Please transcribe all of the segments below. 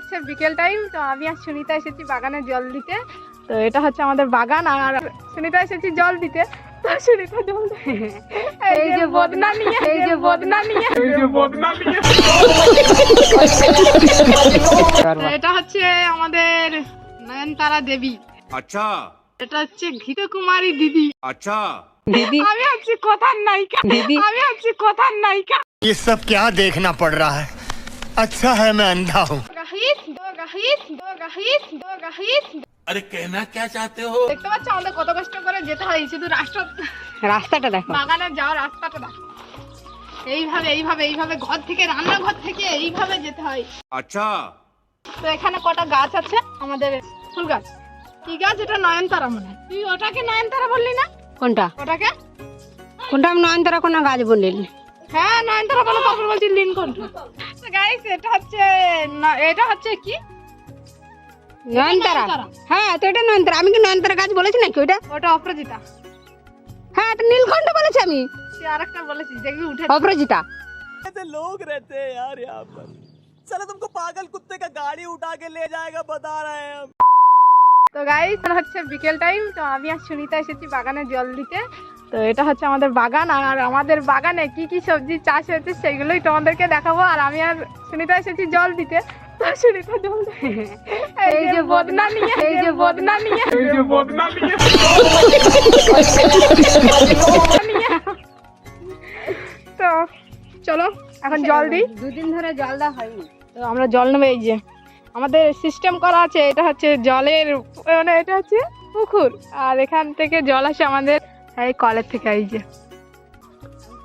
হচ্ছে বিকেল টাইম তো আমি আর সুনিতা এসেছি বাগানে জল দিতে তো এটা হচ্ছে আমাদের বাগান আর সুনিতা এসেছি জল দিতে তো সুনিতা জল দেয়। এই যে বদনা নিয়ে এই যে বদনা নিয়ে তো এটা হচ্ছে আমাদের নয়নতারা দেবী अच्छा এটা হচ্ছে ঘিত কুমারী দিদি अच्छा দিদি আমি হচ্ছি কথার নায়িকা দিদি। আমি হচ্ছি কথার নায়িকা ये सब क्या देखना पड़ रहा है अच्छा है मैं अंधा हूँ আরে কেনা কে চাতে হো? দেখতে পাচ্ছ আমাদের কত কষ্ট করে যেতে হয় শুধু রাস্তা রাস্তাটা দেখো। বাগানে যাওয়ার রাস্তাটা দেখো। এইভাবে এইভাবে এইভাবে ঘর থেকে রান্নাঘর থেকে এইভাবে যেতে হয়। আচ্ছা। তো এখানে কটা গাছ আছে? আমাদের ফুল গাছ। কি গাছ? এটা নয়নতারা মনে তুই ওটাকে নয়নতারা বললি না? কোনটা? ওটাকে? কোনটা আমি নয়নতারা কোন গাছ বললি হ্যাঁ নয়নতারা বলে তারপর বলছি লিন কোনটা গাইস এটা হচ্ছে এটা হচ্ছে কি? নয়নতারা নয়নতারা। হ্যাঁ তো এটা নয়নতারা আমি কি নয়নতারা গাছ বলেছি নাকি ওইটা ওটা অপরাজিতা হ্যাঁ এটা নীলকণ্ঠ বলেছি আমি তুই আরেকটা বলেছিস দেখবি উঠে অপরাজিতা ऐसे लोग रहते हैं यार यहाँ पर साला तुमको पागल कुत्ते का गाड़ी उठा के ले जाएगा बता रहे हैं हम তো গাইস হচ্ছে বিকেল টাইম তো আমি আর সুনিতা এসেছি বাগানে জল দিতে তো এটা হচ্ছে আমাদের বাগান আর আমাদের বাগানে কি কি সবজি চাষ হয়েছে সেগুলোই তোমাদেরকে দেখাবো আর আমি আর সুনিতা এসেছি জল দিতে তো এই যে বদনা নিয়ে এই যে বদনা নিয়ে এই যে বদনা নিয়ে তো চলো এখন জল দিই। দুদিন ধরে জল দেওয়া হয়নি তো আমরা জল নেব এই যে। আমাদের সিস্টেম করা আছে এটা হচ্ছে জলের মানে এটা হচ্ছে পুকুর আর এখান থেকে জল আসে আমাদের এই কলের থেকে এই যে।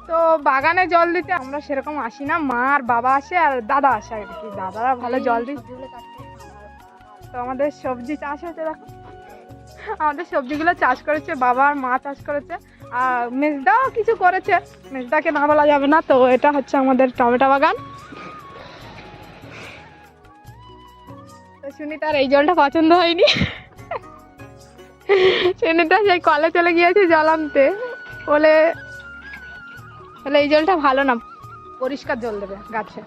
তো বাগানে জল দিতে আমরা সেরকম আসি না। মা আর বাবা আসে আর দাদা আসে আর কি। দাদারা ভালো জল দিই তো আমাদের সবজি চাষ হয়েছে দেখো। আমাদের সবজিগুলো চাষ করেছে, বাবা আর মা চাষ করেছে। আর মেজদাও কিছু করেছে। মেজদাকে না বলা যাবে না। তো এটা হচ্ছে আমাদের টমেটো বাগান। তো সুনিতার এই জলটা পছন্দ হয়নি। সুনিতা সেই কলে চলে গিয়েছে জল আনতে। বলে বলে এই জলটা ভালো না, পরিষ্কার জল দেবে গাছে।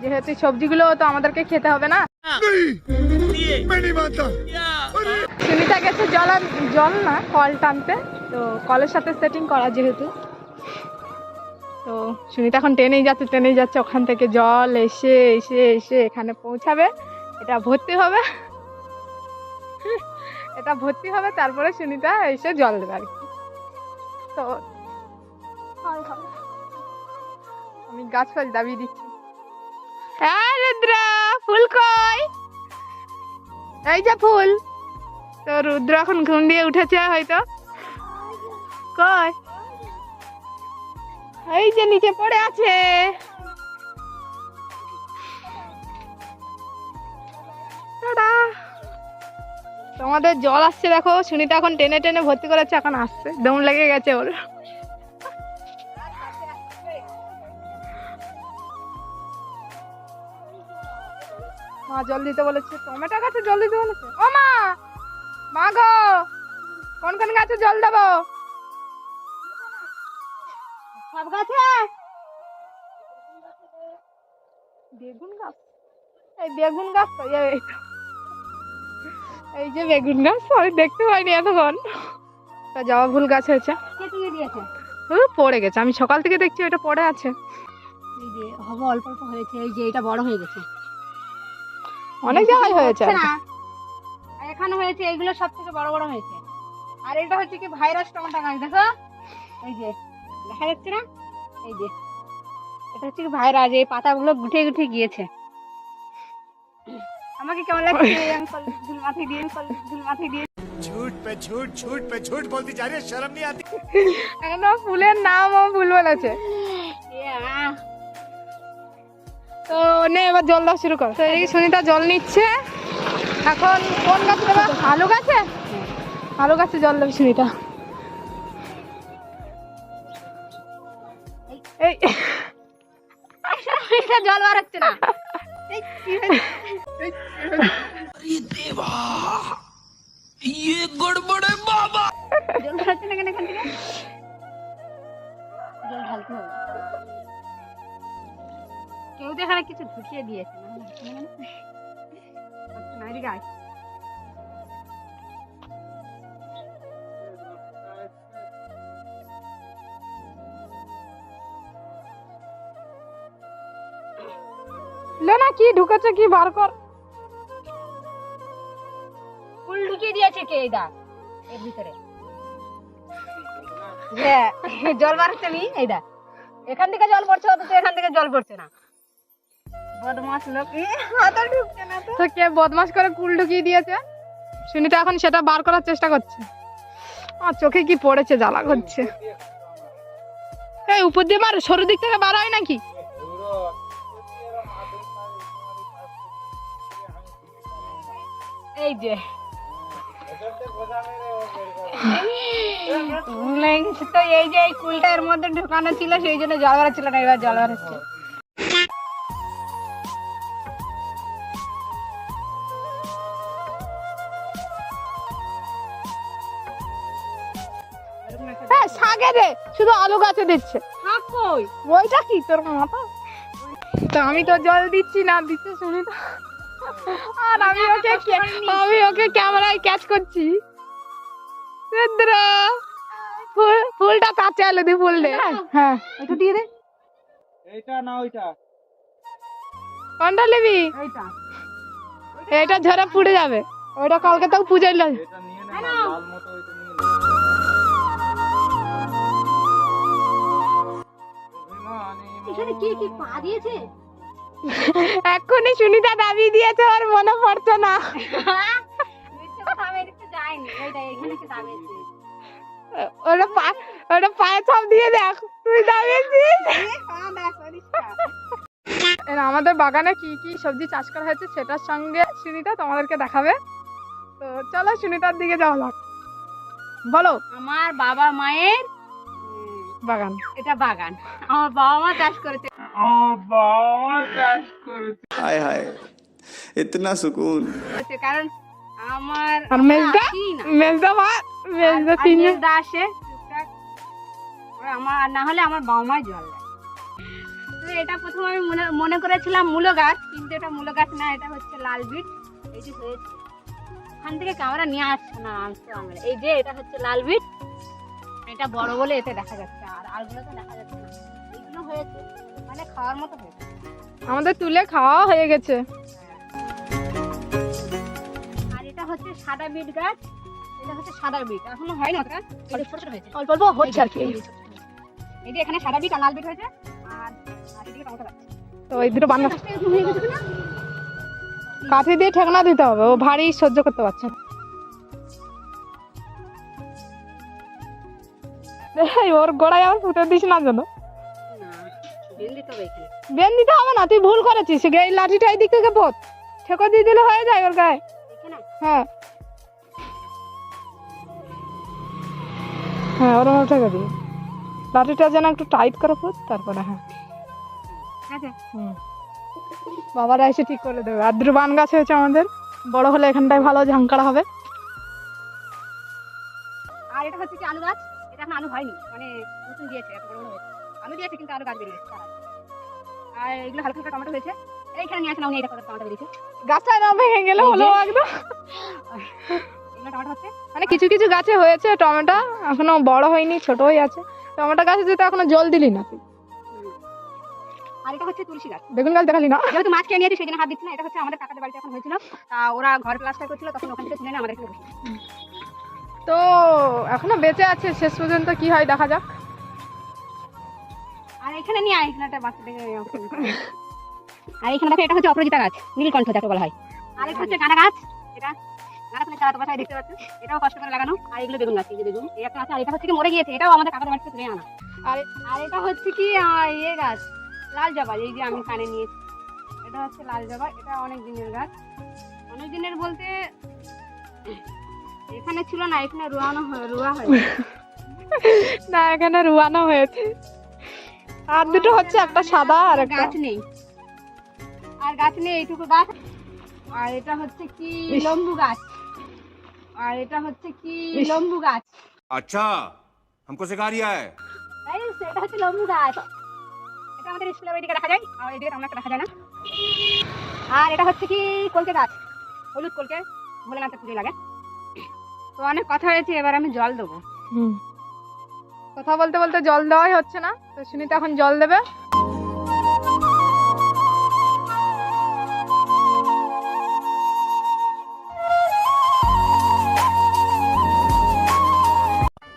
যেহেতু সবজিগুলো তো আমাদেরকে খেতে হবে না। সুনিতা গেছে জল জল না, কল টানতে। তো কলের সাথে সেটিং করা যেহেতু। তো সুনিতা এখন ট্রেনেই যাচ্ছে ট্রেনেই যাচ্ছে। ওখান থেকে জল এসে এসে এসে এখানে পৌঁছাবে। এটা ভর্তি হবে। এটা ভর্তি হবে, তারপরে সুনিতা এসে জল দেবে আর কি। তো। আমি গাছ ফাছ দাবিয়ে দিচ্ছি। হ্যাঁ রুদ্রা, ফুল কই? এই যে ফুল। তো রুদ্র এখন ঘুম দিয়ে উঠেছে হয়তো। কই? এই যে নিচে পড়ে আছে। তোমাদের জল আসছে দেখো, সুনিতা এখন টেনে টেনে ভর্তি করেছে, এখন আসছে। দম লেগে গেছে ওর। মা জল দিতে বলেছে টমেটো গাছে জল দিতে বলেছে? ও মা! মা গো কোন কোন গাছে জল দেবো? সব গাছে? বেগুন গাছ? এই বেগুন গাছ তো এই এই যে বেগুন গাছ আমি দেখতে পাইনি এতক্ষণ। তা জবা ফুল গাছ হয়েছে। পড়ে গেছে। আমি সকাল থেকে দেখছি এটা পড়ে আছে। এই যে হবে অল্প অল্প হয়েছে। এই যে এটা বড় হয়ে গেছে। অনেক জায়গায় হয়েছে হচ্ছে না আর এখানে হয়েছে এইগুলো সব থেকে বড় বড় হয়েছে আর এটা হচ্ছে কি ভাইরাস টমেটো গাছ দেখো এই যে দেখা যাচ্ছে না এই যে এটা হচ্ছে কি ভাইরাস এই পাতাগুলো গুটে গুটে গিয়েছে আমাকে কেমন লাগছে আমি কল- ধুল মাথায় দিয়ে কল- ধুল মাথায় দিয়ে झूठ पे झूठ झूठ पे झूठ बोलती जा रही है शर्म नहीं आती এখন ও ফুলের নাম ও ভুল বলেছে তো নে, এবার জল দেওয়া শুরু কর। তো এই সুনিতা জল নিচ্ছে। এখন কোন গাছে দেবা? আলু গাছে? আলু গাছে জল দেবে সুনিতা। এই এটা জল বার হচ্ছে না। এই, কি হয়েছে? এখানে কিছু ঢুকিয়ে দিয়েছে, না? কি ঢুকেছে, কি বার কর। ফুল ঢুকিয়ে দিয়েছে কে, এই দেখ, এর ভিতরে। হ্যাঁ জল বাড়ছে নি এই দেখ। এখান থেকে জল পড়ছে, অথচ এখান থেকে জল পড়ছে না। বদমাস লোক। হাতে ঢুকছে না তো। তো কে বদমাস করে কুল ঢুকিয়ে দিয়েছে। সুনিতা এখন সেটা বার করার চেষ্টা করছে। আমার চোখে কি পড়েছে জ্বালা করছে। এই উপর দিয়ে মার সরু দিক থেকে বার হয় নাকি? এই যে। তো এই যে এই কুলটা এর মধ্যে ঢুকানো ছিল সেই জন্য জল বেরোচ্ছিল না এবার জল বেরোচ্ছে। শুধু আলু গাছে দিচ্ছে। কই? ওইটা কি তোর মাথা? তো আমি তো জল দিচ্ছি না দিচ্ছে শুনি তো। আর আমি ওকে আমি ওকে ক্যামেরায় ক্যাচ করছি। ফুল ফুলটা কাঁচা আলু দি ফুল দে। হ্যাঁ। একটু দিয়ে দে। এইটা না ওইটা। কোনটা নিবি এইটা এটা ঝরে পুড়ে যাবে। ওইটা কালকে তো পুজোয় লো এটা নিয়ে না, লাল মতো কে কি পা দিয়েছে? এক্ষুনি সুনিতা দাবি দিয়েছে ওর মনে পড়ছে না। পা পায়ে দিয়ে দেখ তুই দাবিয়েছিস আমাদের বাগানে কি কি সবজি চাষ করা হয়েছে সেটার সঙ্গে সুনিতা তোমাদেরকে দেখাবে। তো চলো সুনিতার দিকে যাওয়া যাক। বলো। আমার বাবা মায়ের বাগান। এটা বাগান। আমার বাবা মা চাষ করেছে। ইতনা সুকুন। কারণ আমার আমার না হলে আমার বাবা জল এটা আমি মনে মনে করেছিলাম মূলো গাছ কিন্তু এটা মূলো গাছ না এটা হচ্ছে লাল বিট। এই থেকে ক্যামেরা নিয়ে আসছে না আমরা এই যে এটা হচ্ছে লাল বিট। এটা বড় বলে এতে দেখা যাচ্ছে আর আলগুলো তো দেখা যাচ্ছে না। এগুলো হয়েছে। মানে খাওয়ার মতো আমাদের তুলে খাওয়া হয়ে গেছে। আর এটা হচ্ছে সাদা বিট গাছ। এটা হচ্ছে সাদা বিট। এখনও হয় না ছোট ছোট হয়েছে। অল্প অল্প হচ্ছে আর কি। এই যে এখানে সাদা বিট আর লাল বিট হয়েছে। আর আর এদিকে টমেটো গাছ। তো এই দুটো বান্না। হয়ে কাঠি দিয়ে ঠেকনা দিতে হবে। ও ভারী সহ্য করতে পারছে ওর গোড়ায় আবার ফুটে দিস না যেন। বেন দিতে হবে না তুই ভুল করেছিস। এই লাঠিটা এই দিক থেকে পোত ঠেকো দিয়ে দিলে হয়ে যায় ওর গায়ে। হ্যাঁ। হ্যাঁ ওরম ঠেকে দিই লাঠিটা যেন একটু টাইট করে পোত তারপরে হ্যাঁ। হুম। বাবারা এসে ঠিক করে দেবে। আর বান গাছ হয়েছে আমাদের। বড় হলে এখানটায় ভালো ঝাঙ্কারা হবে। আর এটা হচ্ছে কি আলু গাছ? এটা এখন আলু হয়নি। মানে নতুন দিয়েছে এত বড় হয়েছে। আলু দিয়েছে কিন্তু আলু গাছ বেরিয়ে গেছে। তার আগে। আর এগুলো হালকা হালকা টমেটো হয়েছে। এইখানে নিয়ে আসে না উনি এটা করে টমেটো বেরিয়েছে। গাছটা না ভেঙে গেলে হলো একদম। এগুলো টমেটো হচ্ছে। মানে কিছু কিছু গাছে হয়েছে টমেটো এখনও বড় হয়নি ছোট হয়ে আছে। টমেটো গাছে যেটা এখনও জল দিলি না তুই। আর এটা হচ্ছে তুলসী গাছ। বেগুন গাছ দেখালি না? যেহেতু মাছ খেয়ে নিয়েছি সেই জন্য হাত দিচ্ছি না। এটা হচ্ছে আমাদের কাকাদের বাড়িতে এখন হয়েছিল। তা ওরা ঘর প্লাস্টার করছিল তখন ওখান থেকে না আমাদের এখানে তো এখনও বেঁচে আছে শেষ পর্যন্ত কি হয় দেখা যাক। আর এখানে নিয়ে আয় এখানে আর এখানে দেখো, এটা হচ্ছে অপরাজিতা গাছ নীলকণ্ঠ যাকে বলা হয়। আর হচ্ছে গাছ দেখতে এটাও কষ্ট করে লাগানো। আর এগুলো আর এটা হচ্ছে মরে গিয়েছে, এটাও আমাদের আর আর এটা হচ্ছে কি ইয়ে গাছ, লাল জবা, এই যে আমি কানে নিয়েছি। এটা হচ্ছে লাল জবা, এটা অনেক দিনের গাছ। অনেক দিনের বলতে, এখানে ছিল না, এখানে রুয়ানো রুয়া হয় না, এখানে রুয়ানো হয়েছে। আর দুটো হচ্ছে একটা সাদা আর একটা গাছ নেই আর গাছ নেই এইটুকু গাছ আর এটা হচ্ছে কি লম্বু গাছ আর এটা হচ্ছে কি লম্বু গাছ अच्छा हमको सिखा रिया है তাই এটা হচ্ছে লম্বু গাছ এটা আমাদের স্কুলের ওইদিকে দেখা যায় আর এদিকে তেমন একটা দেখা যায় না আর এটা হচ্ছে কি কলকে গাছ হলুদ কলকে ভোলেনাথের পুজো লাগে তো অনেক কথা হয়েছে এবার আমি জল দেবো হুম কথা বলতে বলতে জল দেওয়াই হচ্ছে না তো সুনিতা এখন জল দেবে।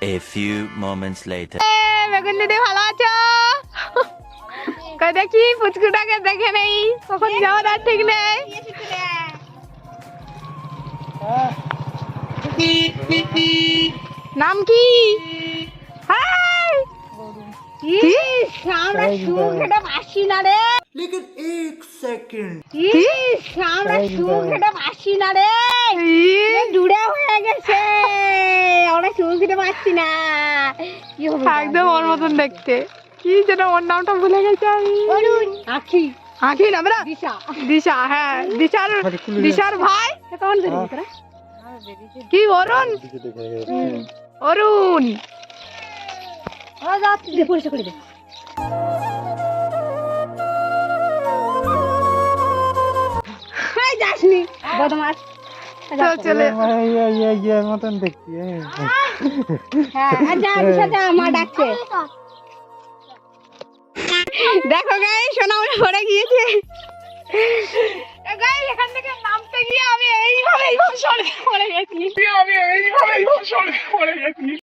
A few moments later. এ, বেগুন দিদি ভালো আছো? কই দেখি পুচকুটাকে দেখে নেই কখন যাওয়ার আর ঠিক নেই। নাম কি? আমরা সুখ এটা পাসি না রে। লেকিন এক সেকেন্ড। আমরা না রে। দূরে হয়ে গেছে। আমরা সুখ এটা পাচ্ছি না। কি একদম ওর মতন দেখতে। কি যেন ওর নামটা ভুলে গেছে আমি। অরুণ আখি। আখি না দিশা। দিশা হ্যাঁ। দিশার দিশার ভাই? কি অরুণ? অরুণ। করে দে যাসনি বদমাস। হ্যাঁ মা ডাকছে। দেখো গাই সোনা উড়ে পড়ে গিয়েছে। গাই এখান থেকে নামতে গিয়ে আমি এইভাবে এইভাবে সরে পড়ে গেছি আমি এইভাবে এইভাবে সরে পড়ে গেছি হাতে কাটা ফুটে গেছে।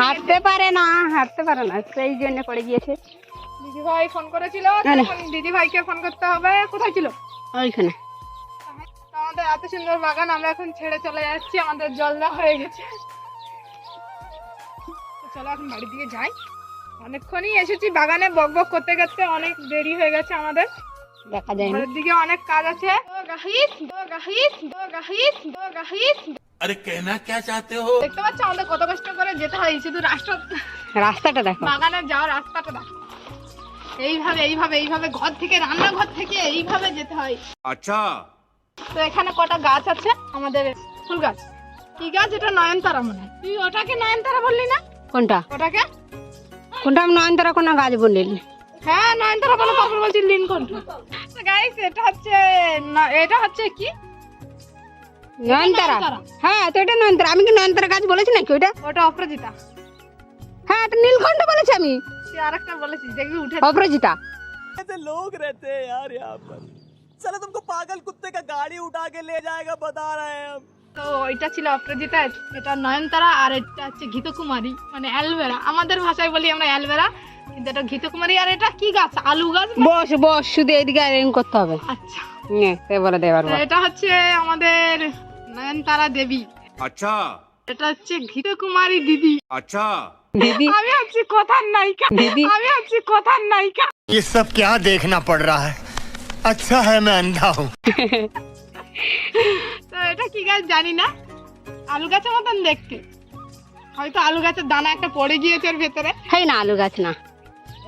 হাঁটতে পারে না হাঁটতে পারে না সেই জন্য পড়ে গিয়েছে। দিদি ভাই ফোন করেছিল দিদি ভাইকে ফোন করতে হবে। কোথায় ছিল? ওইখানে। আমাদের এত সুন্দর বাগান আমরা এখন ছেড়ে চলে যাচ্ছি আমাদের জল দেওয়া হয়ে গেছে। চলো এখন বাড়ির দিকে যাই। অনেকক্ষণই এসেছি বাগানে বক বক করতে করতে অনেক দেরি হয়ে গেছে আমাদের। দেখা যায় না। দিকে অনেক কাজ আছে। আরে কেনা কে চাতে হো? দেখতে পাচ্ছ? আমাদের কত কষ্ট করে যেতে হয় শুধু রাষ্ট্র রাস্তাটা দেখো। বাগানে যাওয়ার রাস্তাটা দেখো। এইভাবে এইভাবে এইভাবে ঘর থেকে রান্নাঘর থেকে এইভাবে যেতে হয়। আচ্ছা। তো এখানে কটা গাছ আছে? আমাদের ফুল গাছ। কি গাছ? এটা নয়নতারা মনে তুই ওটাকে নয়নতারা বললি না? কোনটা? ওটাকে? কোনটা আমি নয়নতারা কোনো গাছ বললি হ্যাঁ নয়নতারা বলে তারপর বলছি লিনকন গাইস এটা হচ্ছে ন- এটা হচ্ছে কি নয়নতারা নয়নতারা। হ্যাঁ তো এটা নয়নতারা আমি কি নয়নতারা গাছ বলেছি নাকি ওইটা ওটা অপরাজিতা হ্যাঁ এটা নীলকণ্ঠ বলেছি আমি তুই আরেকটা বলেছিস দেখবি উঠে অপরাজিতা ऐसे लोग रहते हैं यार यहाँ पर चलो तुमको पागल कुत्ते का गाड़ी उठा के ले जाएगा बता रहे हैं हम তো ওইটা ছিল অপরাজিতা এটা নয়নতারা আর এটা হচ্ছে ঘিতকুমারী মানে অ্যালভেরা আমাদের ভাষায় বলি আমরা অ্যালভেরা কিন্তু এটা ঘিতকুমারী আর এটা কি গাছ আলু গাছ না? বস বস শুধু এইদিকে এরকম করতে হবে আচ্ছা নে সে বলে দেবার তো এটা হচ্ছে আমাদের নয়নতারা দেবী अच्छा এটা হচ্ছে ঘিতকুমারী দিদি अच्छा দিদি আমি হচ্ছি কথার নায়িকা দিদি। আমি হচ্ছি কথার নায়িকা ये सब क्या देखना पड़ रहा है अच्छा है मैं अंधा हूँ তো এটা কি গাছ জানি না। আলু গাছের মতন দেখতে। হয়তো আলু গাছের দানা একটা পড়ে গিয়েছে ওর ভেতরে। হ্যাঁ না আলু গাছ না।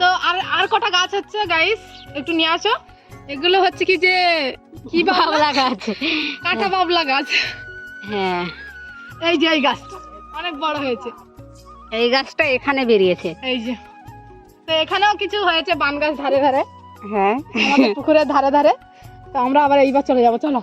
তো আর আর কটা গাছ হচ্ছে গাইস একটু নিয়ে আসো। এগুলো হচ্ছে কি যে কি বাবলা গাছ। কাঁটা বাবলা গাছ। হ্যাঁ। এই যে এই গাছটা অনেক বড় হয়েছে। এই গাছটা এখানে বেরিয়েছে। এই যে। তো এখানেও কিছু হয়েছে বান গাছ ধারে ধারে। হ্যাঁ। পুকুরের ধারে ধারে। আমরা আবার এইবার চলে যাব চলো।